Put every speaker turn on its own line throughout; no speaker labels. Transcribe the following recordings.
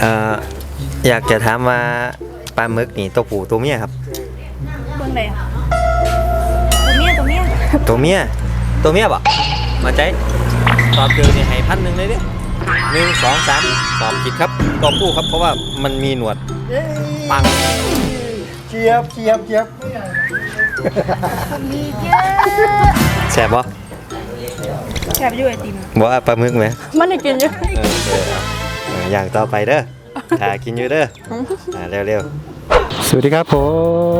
เอ่ออยากจะถามว่าปลาหมึกนี่ตัวผู้ตัวเมียครับ
เบื้องใดตัวเมียตัวเมีย
ตัวเมียตัวเมียบ่มาใจตอบเจอนี่ให้พันหนึ่งเลยเด้หนึ่งสองสามตอบผิดครับตัวผู้ครับเพราะว่ามันมีหนวดปัง
เจี๊ยบเจี๊ยบเจี๊ยบ
มีเยอะ
แสบบ่
แอบอยู่ไอติม
บอกว่าปลาหมึกไหม
มันได้กินอยู่
เออเออเอออย่างต่อไปเด้อถ้ากินอยู่เด้ออ่าเร็ว
สวัสดีครับผ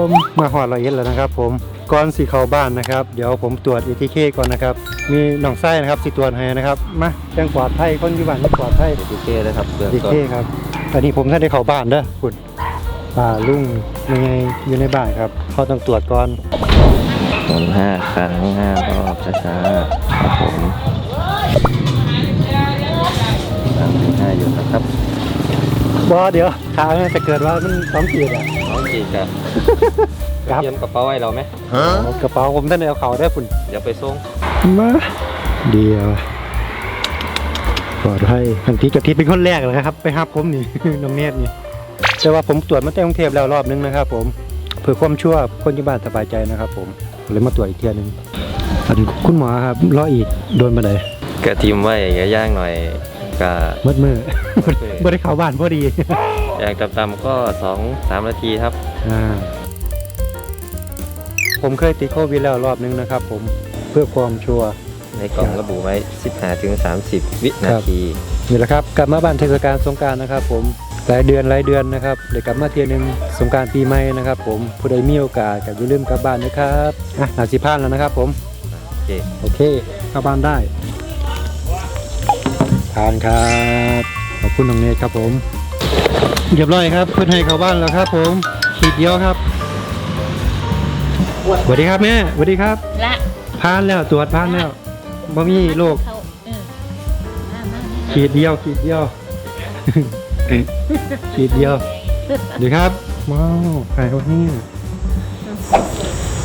มมาหอดละเอียดแล้วนะครับผมก่อนสีเข้าบ้านนะครับ เดี๋ยวผมตรวจ ATK ก่อนนะครับ มีน้องไส้นะครับสิตรวจให้นะครับมาแจ้งปลอดภัยคนอยู่บ้านไม่ปลอดภัย
ๆโอเคเลยครับเบื้อง
ATK
ต้น
ครับอันนี้ผมท่านได้เข้าบ้านเด้อคุณป่าลุงยังไงอยู่ในบ้านครับเขาต้องตรวจก่อน
หมุนห้าครั้งห้ารอบช้าๆครับผม บ
อเดี๋ยวขามันจะเกิดว่ามันต้องขีดอะ
น้องจีกับ
ครับ
เตรียมกระเป๋าไว้เราไหม
เอากระเป๋าผมท่านได้เอาเขาได้อคุณ
เดี๋ยวไปส่ง
มาเดียวปลอดภัยทันทีกับที่เป็นคนแรกเลยครับ ไปหับผมนี่ น้องเนตรนี่แต่ว่าผมตรวจมาแต่กรุงเทพแล้วรอบนึงนะครับ ผมเพื่อความชั่วคนที่บ้านสบายใจนะครับ ผมเลยมาตรวจอีกเที่ยหนึงอันคุณหมอครับรออีกโดนมาไหน
กระทิมไว้อย่าย่างหน่อย กะ
มืดมือบ่ได้เข้าบ้านพอดี
อย่างต่ำๆก็สองสามนาทีครับ
อ่าผมเคยติดโควิดแล้วรอบนึงนะครับผมเพื่อความชัวร์
ในกล่องระบุไว้ 15ถึง30 วินา
ครับ
ที
นี่แหละครับ กลับมาบ้านเทศกาลสงกรารนะครับผมหลายเดือนหลายเดือนนะครับเดี๋ยวกลับมาเทียหนึงสงกรารปีใหม่นะครับผมผู้ใดมีโอกาสก็อย่าลืมกลับบ้านนะครับอะหนาสิพานแล้วนะครับผม
โอเค
โอเคกลับบ้านได้ทานครับ ขอบคุณน้องเนตครับผมเรียบร้อยครับเพื่อนให้เข้าบ้านแล้วครับ ผมขีดเดียวครับสวัสดีครับแม่สวัสดีครับ
ละ
พานแล้วตรวจพานแล้วบ่มีโรค
เขาเออมามา
ขีดเดียวขีดเดียว ขีดเดียวดีครับว้าวใครเขาเนี่ย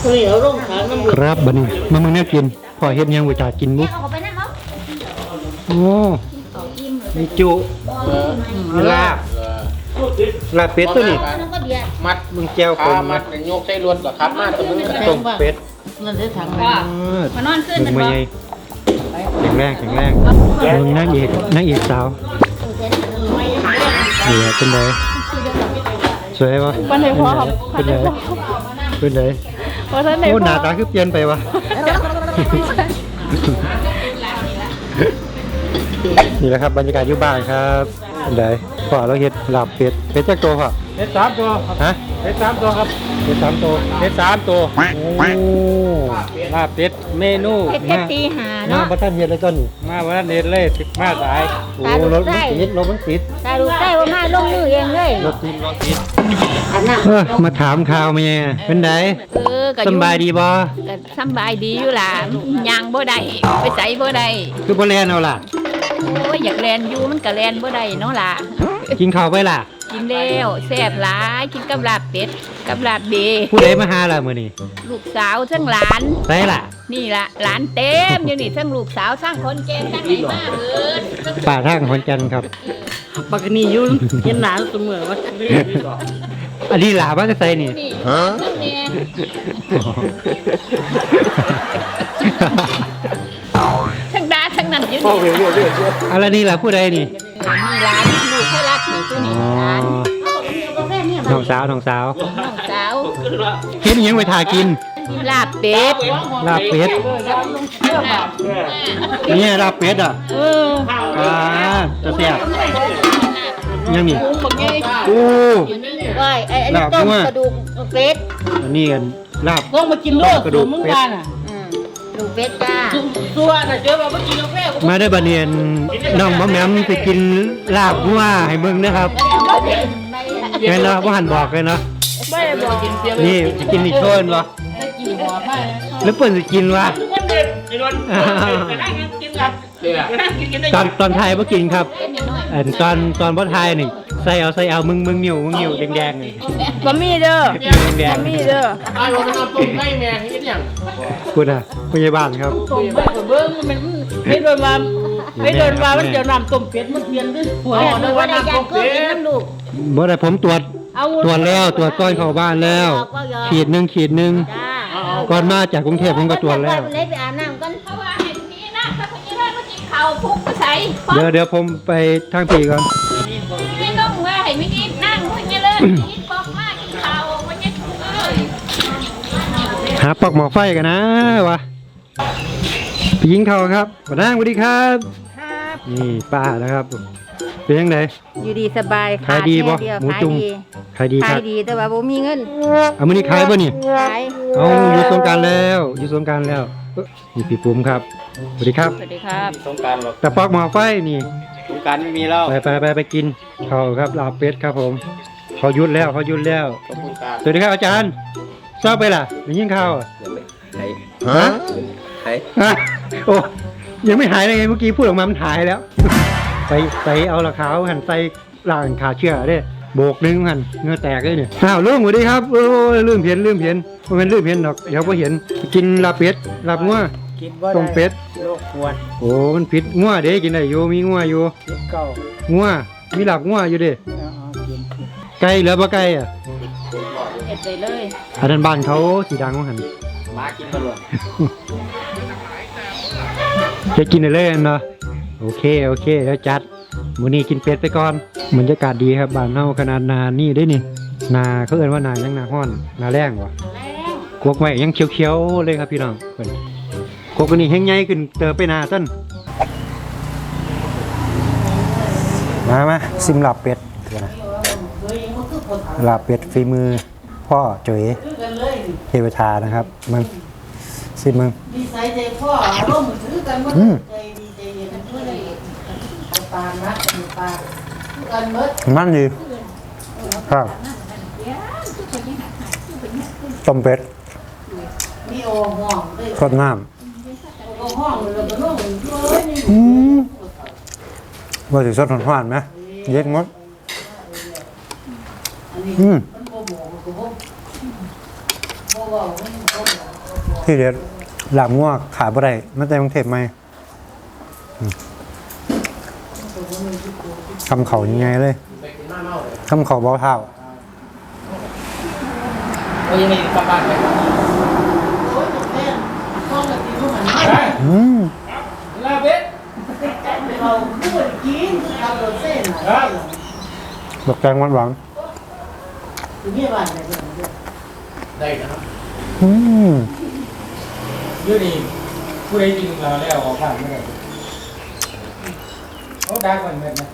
เหลียวลงขามัน
ครับบัดนี้มามึงเนี่ยกินพอเฮ็ดยังวิจากินมุก
เอาไปนั่น เนาะ
โอ้มีจุมีลาบลาบเป็ดตัวนี้
นั่นก็เบียร์
มัด
มึงแก้วค
ขานมัดกันโยกใส่รวนกับคับมาตัวมึงกระ
ต้มเป็ด
นั่นได้ถัง
เออ
มานอนขึ้น
มึ
มั
ง
น
มา
บ่
ไงแข็งแรงแข็งแรงมึงนางเอกนางเอกสาวเหลือเป็นไงสวยปะ
วันไหนพอครับ
เป็นไงเป็นไง
พอท่านไหน
โอ้
พอ
หน้าตาคือเปลี่ยนไปวะ นี่แหละครับบรรยากาศอยู่บ้านครับเป็นไงพ่อเราเฮ็ดลาบเป็ดเป็ดจักตัวพ่อ
เฮ็ดสามตัว
ฮะ
เฮ็ดสามตัวครับ
เป็ดสามตัว
เฮ็ดสามตัว
โอ้
ลาบเป็ดเมนู
เฮ็ดแค่ตีหา
มา
เนาะ
ประท่านเฮ็ดอะไรต้นนี่
มาวันนั้นเด็ดเลยสิบมาสาย
โอ้รถมันติดรถมันติด
ตาดูใกล้ว่ามาลงมือเองเลย
รถติด
ลองกิน
เออมาถามข่าวแม่เป็นไง
เออก็อ
สำบายดีบ่
ก็สำบายดีอยู่ล่ะย่างบ่ได้ไปใส่บ่ได้
คือบ่แลนเอาล่ะ
โอ้ยอยากแลนอยู่มันก็แลนบ่ได้เนาะล่ะ
กินข้าวไปล่ะ
กินแล้วแซ่บหลายกินกับลาบเป็ดกับลาบเบ
ผู้ใดมาหาล่ะมื้อนี้
ลูกสาวทั้งหลาน
ไสล่ะ
นี่ล่ะหลานเต็มอยู่นี่ทั้งลูกสาวทั้งคนแก่ทั้งไหนมาเบิด
ป่าทางขอนแก่นครับ
ปกติอยู่เห็นหนาเสมอว่า
อันนี้หลาบ้านจะใส่นี่
นี่ทั้งแม่ทั้งดาทั้งนั้น อยู่นี่
อะไรนี่ล่ะผู้ใดนี่
มีหลานลูกเขารักนี่ตัวนี้
อ๋อ
หลาน
น้องสาวน้องสาว
น้องสาว
เฮ็ดอิหยังไปทากิน
ลาบเป็ด
ลาบเป็ดนี่ลาบเป็ดอะ
เออ
อ่าจะแซ่บยังนี่โอ้
ว่าไอ้อันนี้ต้มกระดูกเป็ด
อันนี้กันลาบ
ต้องมากินโลด
กระดูก
มึง
เป็ด
กันอะ
อืม ลูกเป็ดจ้า
ตัวน่ะเจอว่ามากินกาแฟกู
มาได้อบัดเนียนน้องมอมแหมมไปกินลาบวัวให้เบิ่งนะครับแม่นเนาะบ่หันบอกเลยเนาะ
ไม่ได้บอก
กินเสีย
นี่สิกินนี่โชนบ่
ได้กินหัวไป
แล้วเปิ้นสิกินวะ
ทุกคนเด็ดไอ้รวนไปนั่งกินกันไปนั่งกินกินได้
ตอนตอนไทยบ่กินครับ
เป็นน้อย
อันตอนตอนบ่ไทยนี่ ใส่เอาใส่เอามึงมึงนิ้วมึงนิ้วแดงๆนี่
บะหมี่เด้อ
แดง
บะหมี่เด้อ
ไอ้วันนั้นต้มไก่แม่เฮ็ดหยัง
ๆคุณอะพยาบาลครับ
ต้มไก่กับเบิ้งมันเฮ็ดแบบว่าไม่เดินมามันเดี๋ยวนำต้มเป็ดมันเทียนด้วยหัว
แม่
เดิ
ดู
น
ว่า
ว่า
ได้
นำ
ยา
ต้ม
ก็
เป็
กิน
ด
น้ำลูก
บ่ได้ผมตรวจ
เอา
ตรวจแล้วตรวจก้อนเข้าบ้านแล้ว ขีดหนึ่งขีดหนึ่ง
จ้า
ก่อนมาจากกรุงเทพผมก็ตรวจแล้ว
เล็ไปอาบน้ำกันเพราะว่าเห็นมีนะถ้าพญานาคมากินข้าวพุกก็ใส่
เดี๋ยวเดี๋ยวผมไปทางปีก่อน หาปอกหมอกไฟกันนะวะไปยิงเขาครับมานั่งสวัสดีครับ
ครับ
นี่ป้านะครับเป็นยังไง
อยู่ดีสบาย
ขายดีบ่
แค่เยว
หมู
ขาย
จุ่ม
ดี
ขายดีค
ขา
รั
ย
บ
ดีแต่ว่าบ่มีเงิน
เอามื้อนี้ขายป่ะนี่
ขาย
เอาอยู่สงกรารแล้วอยู่สงกรารแล้วเอ้อนี่พี่ปุ้มครับสวัสดีครับ
สวัสดีครับ
สงการหรอก
แต่ปอกหมอกไฟนี่
สงการไม่มีแล้ว
ไปไปไปไปกินเขาวครับลาบเป็ดครับผมเขาหยุดแล้วเขาหยุดแล้ว
สงการ
สวัสดีครับอาจารย์ ชอบไปล่ะได้ยินข่าวอะ
ไอ้
ฮะ
ไอ้
ฮะโอ้ยังไม่หายเลยไงเมื่อกี้พูดออกมามันหายแล้ว ไปไปเอาละขาวหันใส่ล่างขาเชื่อเด้โบกหนึงหันเหงือแตกเลยเนี่ยอ้าวลุงสวัสดีครับโอ้ยลืมเพียนลืมเพียนมันเป็นลืมเพียนดอกเดี๋ยวพอเห็นกินลาบเป็ดลาบงัว
กินว่า
ต้มเป็ด
โรคปวด
โอ้มันผิดงัวเด้กินได้อยู่มีงัวอยู่
กินเก่า
งัวมีลาบงัวอยู่เด้
เอาเอากิน
ไก่เหลือบ่ไก่อะ
เอ็ดไปเลย
อันนั้นบ้านเขาสีดังว่าหัน
มากินตลอด
จะกินได้เลยอันเนาะโอเคโอเคแล้วจัดมื้อนี้กินเป็ดไปก่อนบรรยากาศดีครับบ้านเฮาขนาดนานี่ได้นี่นาเขาเอิ้นว่านายังนาฮ้อนนาแรงวะ
แรง
กวกไว้ยังเขียวๆเลยครับพี่น้องเพิ่นกวกอันนี้แห้งใหญ่ขึ้นเติบไปหนาต้นมามาซิมลาบเป็ดเดี๋ยวนะลาบเป็ดฝีมือ พ่อจุ๋ยเทวทานะครับมึงซิมมึง
ดีใจใจพ่อร่วมถือกันหมด
อืม
ใจดีใจเย็นเพื่อนปานนะปานทุกอันหมด
มันดีครับต้มเป็ด
มีโอห้องด้วย
สดน้
โอห้องเลยก็น้องเลยนี่ำ
อืมว่าสิสดหวานๆไหมเย็ดงดอืม
มันบ่บอกก็บ่บ่บอกมันบ่บอก
ที่เด็ดหลาบงัวขาบ่ได้มันแต่กรุงเทพไหมอืมคำเขายังไงเลยคำเขาเบาเท้า
ก็ยังไม่กลับบ้านไป
ห้องกับที่ผู้มัน
อืม
ลาเป็ด
เราพูดกินเราโดนเส้น
ครับ
ดอกแกงหวานหวาน
คือมีบ้านไหนก็
ได้นะครับ
ๆอืม
ยูนี่ผู้ใดยิงเราแล้วออกบ้านไม่ได้เขาด่ากันแบบนั้น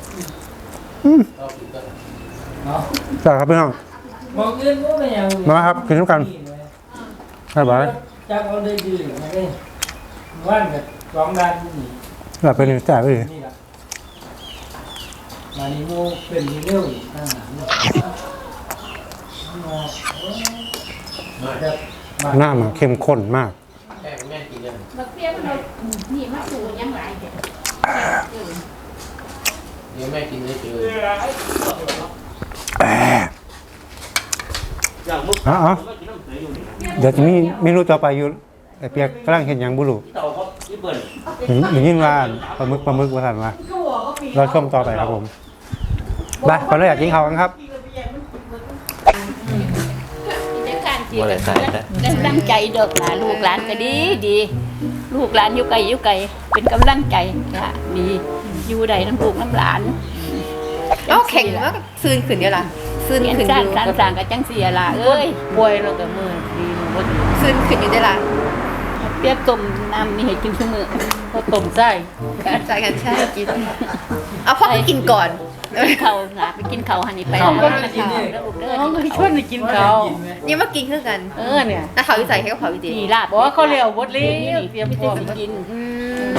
อืม
เนาะ
จ้าครับพี่น้อง
มองอื่นก็ไม่ยัง
มาครับกินน้ำกันบ๊ายบาย
จับเอาได้ดีมาได้ว่านกับสองด้านนี่
หลับไปเลยจ่ายไปเลย
นี่ละมานี่โมเป็นเรื่องอีกข้างหลังนี่ มาครับมา
หน้ามันเข้มข้นมาก
บักเตี้ยมันเอานี่มาสูงยังหลายเด็ด
อ๋อเดี๋ยวจะมีเมนูต่อไปอยู่ไอเปียกกำลังเห็นอย่างบุรุษเห็นเห็นยิ่งว่าปลาหมึกปลาหมึกว่าทันว่าเราชมต่อไปครับผมไปขออนุญาตกินข้าวกันครับ
เด็กการเจียกันได้ตั้งใจเด็กหลานลูกหลานก็ดีดี ลูกหลานอยู่ไกลอยู่ไกลเป็นกำลังใจค่ะดีอยู่ใดน้ำลูกน้ำหลาน
เอ้าแข่งแล้วก็ซื้นขึ้นเดียวล่ะซื้น
เรียน
ขึ้น
สร้า
องยู่
สร้างสร้างกับจังเสียละเอ้ย
ป่วยแล้วก็มือดีมัน
ซื้นขึ้นอยู่เดียวล่ะ
เปรียบต้มน้ำนี่ให้กินเสมอ
ก็ต้มไส้
ใช่กันใช่กินเอาพ่อไปกินก่อน
กิน เขาหลาไปกินเขาหันนี่ไป
เขาก็
แล้ว
ไม่กินเนี่ย
แล้วลูกเด้อ
เขาก็ชวนไปกินเขา
นี่มากินคือกัน
เออเนี่ย
แต่เขาวิจัยให้กับเขาวิจัย
นี่ลาบ
บอกว่าเขาเลี้ยวบดเลี้
นี่
ยว
นี่
เตรียม
ไม่
พร้
ได้
อม
ไปกิน
อืม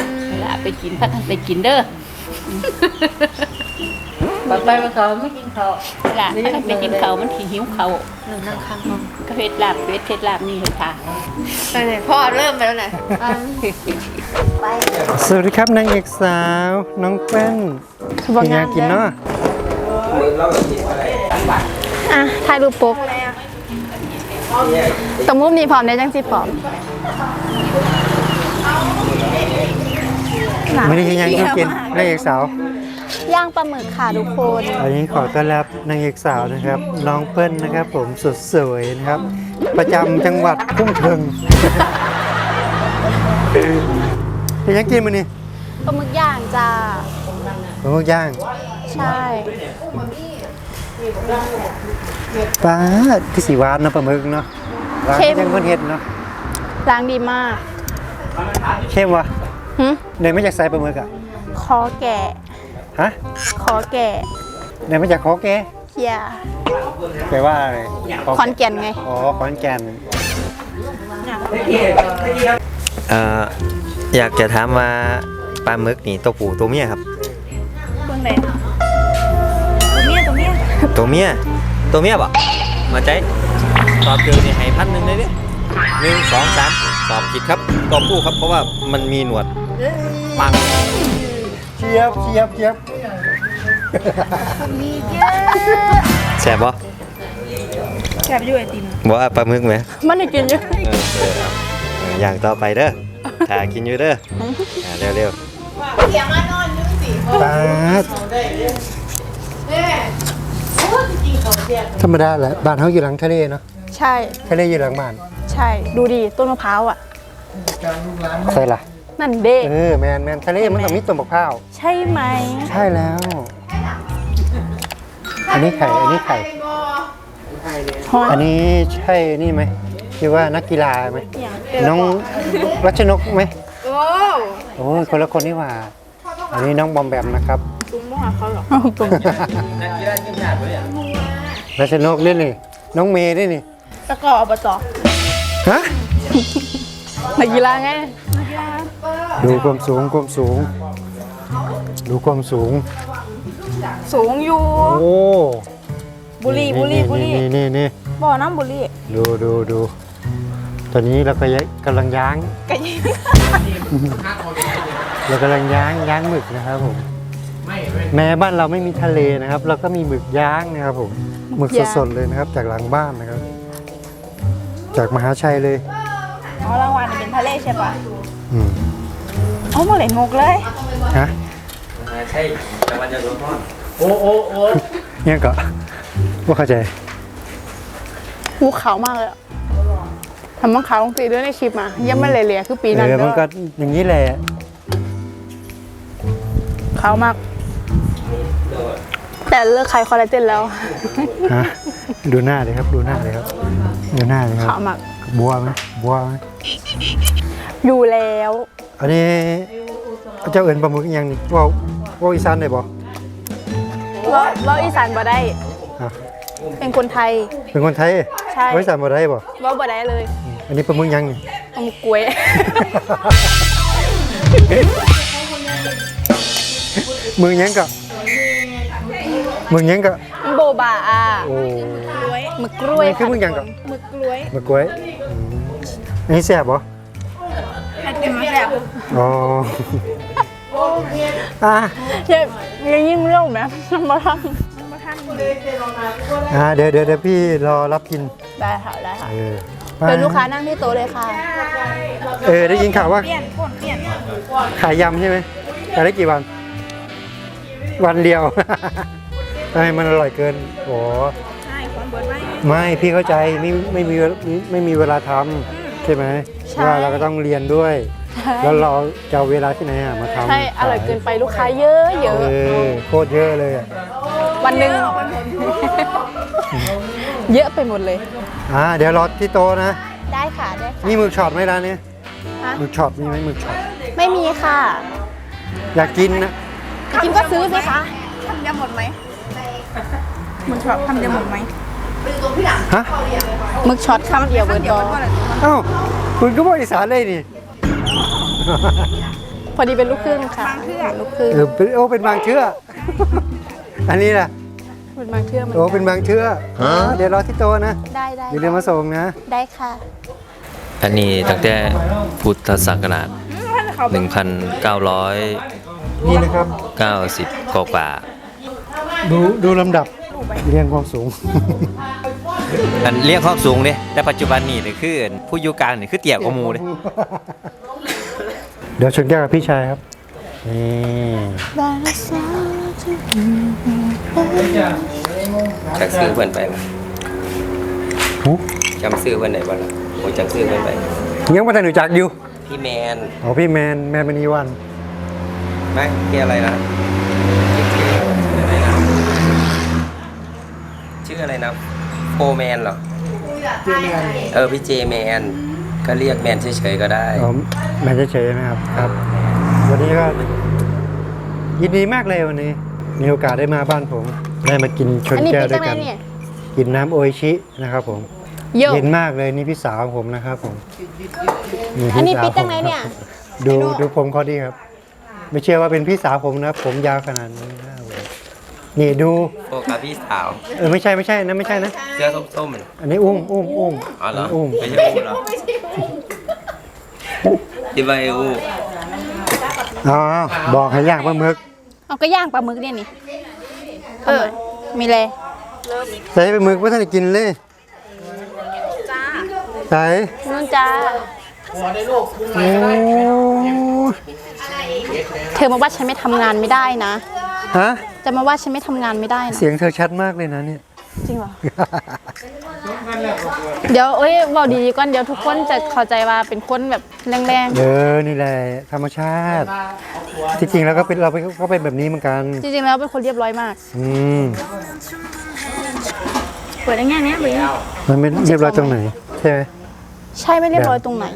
ลาบไปกินพักกันไปกินเด้อ
ปัดไปมาเขาไม่กินเขา
ลาบพักกันไปกินเขามันขี้หิวเขา
หนึ่งนั่งข้างห้อง
ก็เฮ็ดลาบเป็ดเฮ็ดลาบนี่เฮ็ดค่ะ
ไปเลยพ่อเริ่มไปแล้วนะ
สวัสดีครับนางเอกสาว น้องแป้นมีงานกินเนาะ
อะถ่ายรูปปุ๊บตรงมุมนี้พร้อมได้จังสิพร้อมไหน
ไม่ได้ยังต้องกินนางเอกสาว
ย่างปลาหมึกค่ะทุกคน
อันนี้ขอต้อนรับนางเอกสาวนะครับ น้องเปิ้ลนะครับ ผมสุดสวยนะครับ ประจำจังหวัดพุ่งเทิงเป็นยังกินมันนี่
ปลาหมึกย่างจ้า
ปลาหมึกย่าง
ใช่
ปลาที่สีหวานเนาะปลาหมึกเนาะร้านยังเพิ่นเฮ็ดเนาะ
ล้างดีมาก
เข้มวะ
หึ
เดินมาจากไซปลาหมึกอะ
คอแก่
ฮะ
คอแก่
เดินมาจากขอแก
เฮีย
แปลว่าอะไร
ขอนแก่นไง
อ๋อขอนแก่น
เอ่ออยากจะถามว่าปลาหมึกนี่ตัวผู้ตัวเมียครับ
เบื้องไหนตัวเมียตัวเมีย
ตัวเมียตัวเมียบ่มาใจตอบคือนี่ให้พันหนึ่งเลยดิหนึ่งสองสามตอบผิดครับตอบผู้ครับเพราะว่ามันมีหนวดปัง
เชียบเชียบเชียบ
แสบบ่
แซ่บอยู่ไอติม
บ่ว่าปลาหมึกไหม
มันได้กินอยู่
เออเออเอาเอออย่างต่อไปเด้อถ้ากินอยู่เด้ออ่าเร็ว
ปลาธรรมดาแหละบ้านเขาอยู่หลังทะเลเนาะ
ใช่
ทะเลอยู่หลังบ้าน
ใช่ ดูดิต้นมะพร้าวอะ
ใช่ล่ะ
นั่นเด้
เออแมนแมนทะเลมันต้องมีต้นมะพร้าว
ใช่ไหม
ใช่แล้ว อันนี้ไข่อันนี้ไข่
ฮอน
อันนี้ใช่นี่ไหมที่ว่านักกีฬาไหมน้องรัชนกไหม
โอ้
โอ้ยคนละคนนี่หว่า อันนี้น้องบอมแบมนะครับ
ตุ้มบ่หาเขาหรอ
เอาตรง
รัชนกนี่นี่น้องเมย์นี่นี่
ตะกออบต
ฮะ
นักกีฬาไง
ดูความสูงความสูง ดูความสูง
สูงอยู่
โอ้
บุรีบุรีบุรี
นี่นี่นี่
บ่อน้ำบุรี
ดูดูดูตอนนี้เราก็กำลังย่าง
ไก่
เรากำลังย่างย่างหมึกนะครับผมแม้บ้านเราไม่มีทะเลนะครับ เราก็มีหมึกย่างนะครับผมหมึกสดๆเลยนะครับ จากหลังบ้านนะครับ จากมหาชัยเลย
อ๋อรางวัลเป็นทะเลใช่ปะ
อืม
อ๋อมาเล่นมุกเลย
ฮะ
ใช่แต่วันจะโดนทอด
โอ้โอ้โอ้
เนี่ยก็ว่าเข้าใจ
หูขาวมากเลยอะทำมังขาวของตีด้วยในคลิปมายังไม่เลยเหลียคือปีนั้น
เออ
เด้
มันก็
อ
อย่างนี้แหละ
ขาวมาก แต่เลิกขายคอลลาเจนแล้ว
ฮะดูหน้าเลยครับ ดูหน้าเลยครับดูหน้าเลยครั
ขา
บ
วมาก
บัวไหมบัวไหม
อยู่แล้ว
อันนี้เจ้าเอิญปลาหมึกอีกอยังนี่ว่าว่าอีสานได้บ่
เราเราอีสานบ่ได้
อะ
เป็นคนไทย
เป็นคนไทย
ใช่
ว่าอีสานบ่ได้บ่
เราบ่ได้เลย
อันนี้ปลาหมึกยังนี่
เอามากล้วย
มึงยังกะมึงยังกะ
โบบาอะ
โอ้
หมึกกล้วย
นี่คือ
ค่ะ
มึงยังกะ
หมึกกล้วย
มะกล้วยอืมอันนี้แซ่บบ่
ไอติมมาแซ่บ
อ๋ออะ
เยังยังยิ่งเรื่องไหมมาท
อะเดี๋ยวเดี๋ยวเดี๋ยวพี่รอรับกินำ
ได้ค่ะได้ค่ะ
เออ
เชิญลูกค้านั่งที่โต๊ะเลยค่ะ
เออได้ยินข่าวว่า
เปลี่ยนคนเปลี่ยน
ขายยำใช่ไหมขายได้กี่วัน วันเดียวทำไมมันอร่อยเกินโอ้
ใช่คนเบิร์ดไว้
ไม่พี่เข้าใจไม่ไม่มีไม่มีเวลาทำใช่ไหม
ใช่
ว่าเราก็ต้องเรียนด้วย แล้วเราจะเอาเวลาที่ไหนอะมาทำ
ใช่อร่อยเกินไปลูกค้าเยอะเยอะ
เออโคตรเยอะเลยอะ
วันหนึ่ง เยอะไปหมดเลย
อ่าเดี๋ยวรอที่โต๊ะนะ
ได้ค่ะได้ค่ะ
มีหมึกช็อตไหมร้านนี้
ฮะ
หมึกช็อตมีไหมหมึกช็อต
ไม่มีค่ะ
อยากกินนะ
กินก็ซื้อสิคะ
ทำยำหมดไหมมันชอบทำยำหมดไหม
ฮะ
หมึกช็อตคำเดียวเบอร์ตอ
เอ้า คุณก็บอกอีสานเลยนี่
พอดีเป็นลูกครึ่งค่ะลูกครึ่ง
เออเป็นโอ้เป็นบางเชื่อ อันนี้ล่ะ
เป็นบางเชื่อมัน
โอ้เป็นบางเชื่อเดี๋ยวรอที่โต๊ะนะ
ได้ได้
อย่าลืมมาส่งนะ
ได้ค่ะ
อันนี้ตั้งแต่พุทธศักราช
เขาเป็น
1,990
นี่นะครับ
กว่า
ดูดูลำดับเรียงความสูง
ๆ อันเรียกความสูงเนี่ยแต่ปัจจุบันนี่นี่คือผู้อยู่กลางนี่คือเตี่ยกว่าหมูเลย
เดี๋ยวชนแก้วกับพี่ชายครับนี่
จักซื้อเพิ่นไปบ่
หู
จำซื้อเพิ่นได้บ่ล่ะโอ้จักซื้อเพิ่นไป
ยังมาแต่หนูจักอยู่
พี่แมน
อ๋อพี่แมนแมนมณีวัน
ไม่พี่อะไรนะชื่ออะไรนะชื่ออะไรนะ โฟแมนเหรอเออพี่เจแมน ก็เรียกแมนเฉยๆก็ได้
อ๋อแมนเฉยๆนะครับครับ วันนี้ก็ยินดีมากเลยวันนี้ มีโอกาสได้มาบ้านผม ได้มากินชน
อันนี้
แก้ว
พี่
ด้
จั
ว
ง
ย
ไร
กัน
เนี่ย
กินน้ำโออิชินะครับผม
โย
เย็นมากเลยนี่พี่สาวของผมนะครับผม
อันนี้
พี่
พี่จังไรเนี่ย
ดู
ไอ้โน่
ดูผมเขาดีครับ ไม่เชื่อว่าเป็นพี่สาวผมนะ ผมยาวขนาดนี้นะครับผม นี่ดู
โฟกับพี่สาว
เออไม่ใช่ไม่ใช่นะไม่ใช่นะ
เสื้อส้มๆน่ะ
อันนี้อุ้มอุ้มอุ้ม
อ๋อเหรอ
อุ้ม
ไม่ใช่อูเหรอที่ว่าไอ้อู
อ๋อบอกให้ย่างปลาหมึก
เอาก็ย่างปลาหมึกเนี่ยนี่เออมีเลย
ใส่ปลาหมึกไม่ทันได้กินเลยใส่
นุ่นจ้า
โอ้
เธอมาว่าฉันไม่ทำงานไม่ได้นะ
ฮะ
จะมาว่าฉันไม่ทำงานไม่ได้นะ
เสียงเธอชัดมากเลยนะเนี่ย
จริงเหรอ เดี๋ยวเอ้ยบอกดีๆก่อน เดี๋ยวทุกคนจะเข้าใจว่าเป็นคนแบบแรง
เออ นี่แหละธรรมชาติ ที่จริงแล้วก็เป็นเราก็เป็นแบบนี้เหมือนกัน
ๆ จริงๆ แล้วเป็นคนเรียบร้อยมาก
อืม
เปิดได้แง่เนี้ยเปิด
มันไม่เรียบร้อยตรงไหนใช่ไหม
ใช่ไม่เรียบร้อยตรงไหน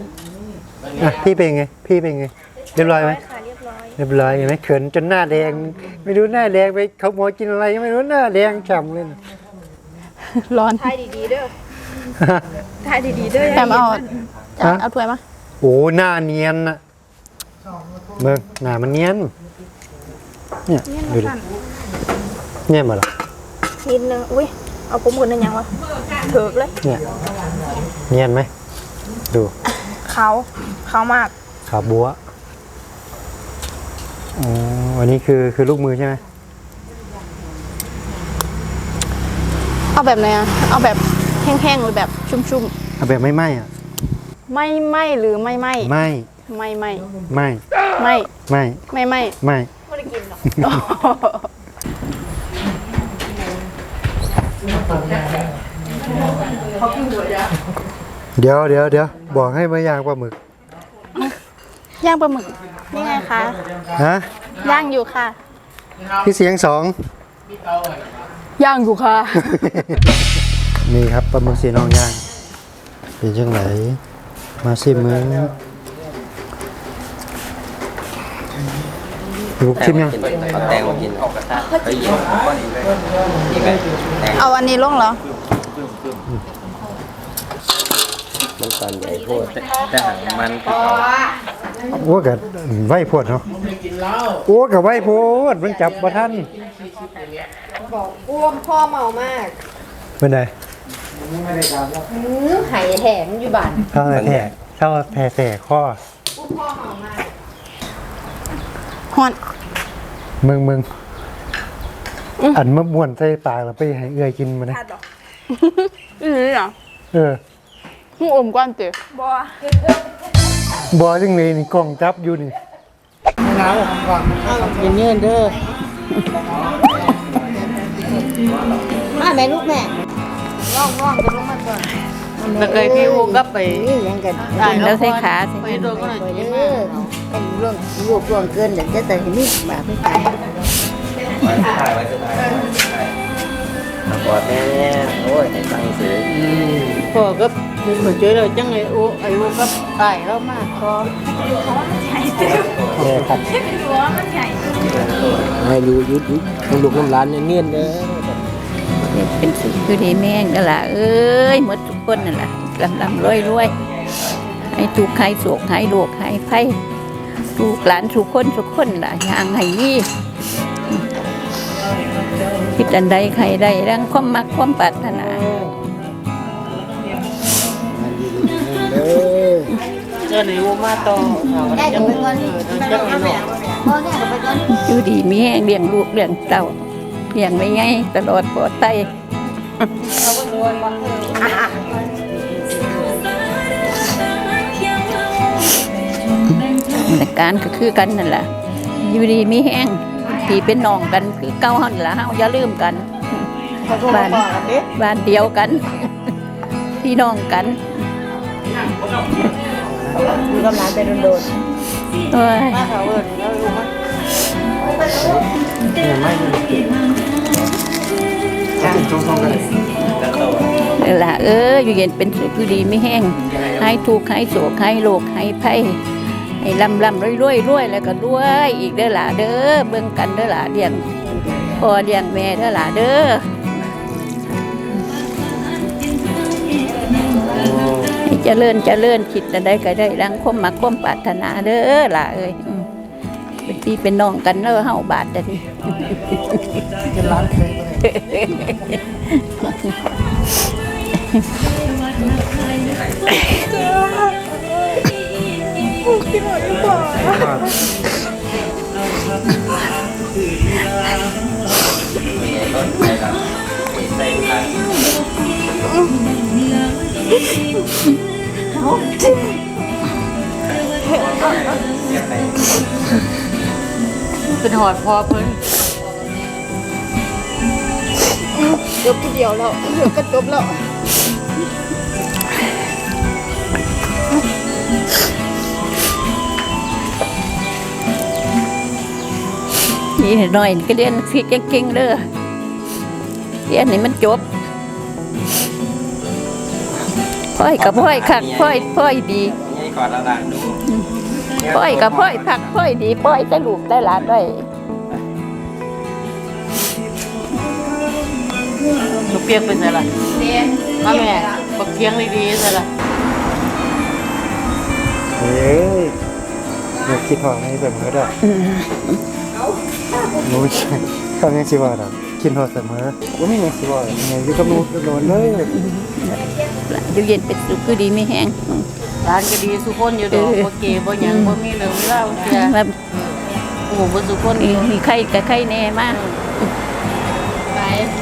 อะพี่เป็นไง พี่เป็นไง เรียบร้อยไหม เรียบร้อยเห็นไหมเขินจนหน้าแดง ไม่รู้หน้าแดงไปเขาโมยกินอะไรไม่รู้หน้าแดงฉ่ำเลยนะ
ร้อน
ถ่ายดีๆเด้อถ่ายดีๆเด้อ
แอมเอาจะเอาถ้วยมา
โอ้หน้าเนียนนะเมืองหน้ามันเนียน เนี่ยดูดิเนี่ยมาละ
นิดนึงอุ้ยเอาผมคนนึงยังวะเถิกเลย
เนี่ยเนียนไหมดู
เขาเขามาก
ขาบัว อ๋ออันนี้คือคือลูกมือใช่ไหม
เอาแบบไหนอะเอาแบบแห้งๆหรือแบบชุ่ม
เอาแบบไม่ไหม้อะ
ๆ ไม่ไหมหรือไม่ไหม
ไหม้
ไม่ไหม
ไหม้
ไม่
ไหม้
ไม่ไหม
ไหม้เดี๋ยวเดี๋ยวเดี๋ยวบอกให้มาย่างปลาหมึก
ย่างปลาหมึกนี่ไงคะ
ฮะ
ย่างอยู่ค่ะ
พี่เสียงสอง
ย่างอยู่ค่ะ
นี่ครับปลาหมึกสีน้องย่าง เป็นจังไหนมาสิมือลูกชิมยัง
กินเอาแตงมากินออกกระทะเฮ้ยเย็นนี่ไหมแตง
เอาอันนี้ลงเหรอ
มันตอนใหญ่โพดแต่หางมันคือเขา
โอ้กับไหวโพดเนาะโอ้กับไหวโพดมันจับบ่ทัน
อ้วมพ่อเมามาก
เป็นไง
ไห่แถมอยู่บ้าน
เท่าแท้เท่าแท้แท้ข้อ
ฮอน
มึงมึงอันมะม่วนใส่ปากแล้วไปให้เอื้อยกินมาเนี่ย
อือเหรอ
เออ
หูอมก้อนเต๋อ
บ่ จังเลยนี่กล้องจับอยู่นี่
มาแม่ลูกแม่ร่องร่องจะลงมาก่อน
แล้วก็พี่อูก็ไป
นี่ยังกัน
อ่านแล้วใส่ขาสิ
ไปโดนก็เลยเด้อเป็นร่วงรวบรวมเกินเดี๋ยวจะแต่นี่บาปไม่ตาย
มาก่อนแน่โอ้ยให้ฟังเสือ
พ่อก็เหมือนเจอเราจังไอ้อูไอ้อูก็ตายแล้วมากพอ
แย่ครับ
ให้รู้ยุดยุดต้องลูกน้ำร้านเนียนๆเด้อ
เป็นสิ่งคือดีแม่งนั่นล่ะเอ้ยหมดทุกคนนั่นล่ะลำลำรวยรวยให้ถูกใครโศกหายโรคหายไฟถูกหลานทุกคนทุกคนล่ะอย่างให้นี่ คิดอันใดใครใดรังความมักความปรารถนา
แม่ก็ไปก่อนจะไปหนพ่อแม่ก็ไปก่อน
อยู่ดีมีแห้งเลี้ยงลูกเลี้ยงเต้าเลี้ยงไม่ไงตลอดปลอดภัยแต่การก็คือกันนั่นแหละอยู่ดีมีแห้ง พี่เป็นน้องกันคือเก้าหันละเฮาอย่าลืมกัน
เขาโทรมาบอกกันดิ
บ้านเดียวกัน พี่น้องกัน
อยู่กับหลานไปโดน
เอ้ย
ๆมาเขาเอิ้นแล้วรู้มั้ย
เนี่ยไม่เลยกินตรงๆกันเลย
นั่นล่ะเอออยู่เย็นเป็นสุขอยู่ดีไม่แห้งให้ทุกข์ให้โศกให้โรคให้ภัย ให้ลำลำรวยรวยรวยแล้วก็รวยอีกเด้อล่ะเด้อเบิ่งกันเด้อล่ะเลี้ยงพ่อเลี้ยงแม่เด้อล่ะเด้อให้เจริญเจริญคิดอันใดก็ได้ดังความมักความปรารถนาเด้อล่ะเอ้ยอืมเป็นพี่เป็นน้องกันเด้อเฮาบาดเด้อนี่
เป็นร้านเคยไปเลย
ใส่คัน
เป็นหอดพอเพิ่น
จบทีเดียวแล้วเดี๋ยวก็จบแล้ว
นี่หน่อยก็เรียนสิเก่งๆเด้อเรียนให้มันจบพ่อยกับพ่อยคักพ่อยพ่อยดี
นี่ก่อนละล่ะดู
พ่อยกับพ่อยพักพ่อยดีพ่อยแต่ลูกแต่หลานไว้
ลูกเปียกเป็นไงล่ะมาแม่บักเทียงดีๆใช่ล่ะ
เฮ้ยเดี๋ยวคิดหอดให้เสมอเด้อ หนูคำยังสิว่าดอกคิดหอดเสมอว่าไม่ยังสิว่าไงอยู่กับหนูโดนเลย
อยู่เย็นเป็นสุขคือดีไม่แห้ง
ร้านก็ดีสุคนอยู่ดอกบ่เก๋บ่หยังบ่มีเรื่องเล่าเสีย
แบบ
โอ้โหบ่สุคน
มีมีใครกับใครแน่มาก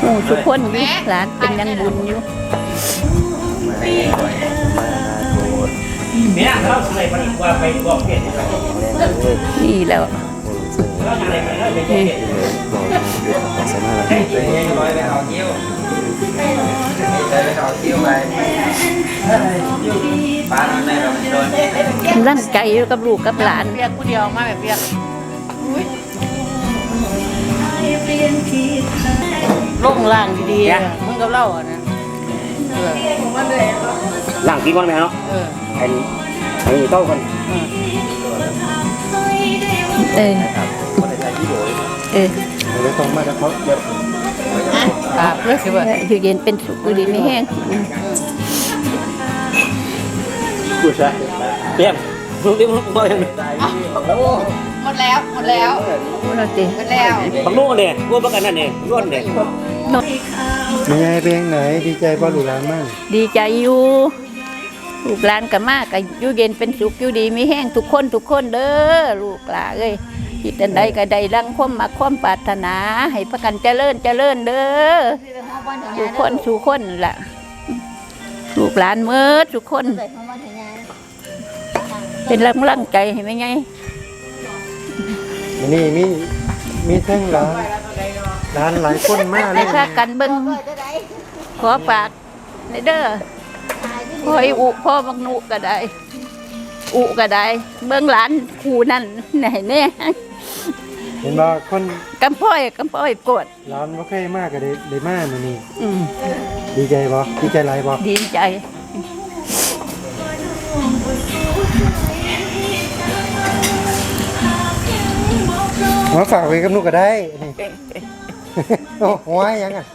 โอ้ทุกคนอยู่หลานเป็นยังบุญอยู่
เนี่ยเราใส่มันอีกว่าไปบอกเปลี่ยนยังไง
นี่แล้ว
เร่างไรไปเราเป็นเปลี่
กับลูกกับหลาน
เปียกผู้เดียวมาแบบเปียกลงล่างดีๆมึงกับเราอะนะเออ
หลังกินก่อนไหมเนาะ
เออ
ไอ้ไอ้เต้าคน
เออ เออ
เดี๋ยวตรงมาแล้วเขาเดี๋ยว
ปากเลยสิว่า
อยู่เย็นเป็นสุขคือดีไม่แห้ง
กูใช่เตรียมมึงเตรียมมึงมาอย่าง
หมดแล้ว หมดแล้วหมดแล้ว
บังโน่เนี่ยกูประกันนั่นเนี่ยย้อนเนี่ย
เป็นไงเพลงไหนดีใจป่ะหลูกหลานมาก
ดีใจอยู่ลูกหลานกับมากกับอยู่เย็นเป็นสุขอยู่ดีมีแห้งทุกคนทุกคนเด้อลูกหลานเอ้ย คิดอันใดก็ได้ดังความมาความปรารถนา ให้ประกันเจริญเจริญเด้อทุกคนทุกคนล่ะลูกหลานเมื่อทุกคน เป็นกำลังใจให้ไหมไง
วันนี้มีมีเทั้งร้านร้านหลายคนมากเล
ให้
ย
พากันเบิ่งขอฝากในเด้อพ่อไอ้อุพ่อบักนุก็ได้ อุก็ได้ เบิ่งหลานคู่นั่นไหนแน่
เห็นว่าคน
กำพ่อยกำพ่อยโกรธ
ร้านบ่เคยมากก็ได้ได้มากมื้อนี้
อืม
ดีใจบ่ดีใจหลายบ่
ดีใจ
มาฝากไว้กับหนูก็ได้นี่โอ้หัวยังอะ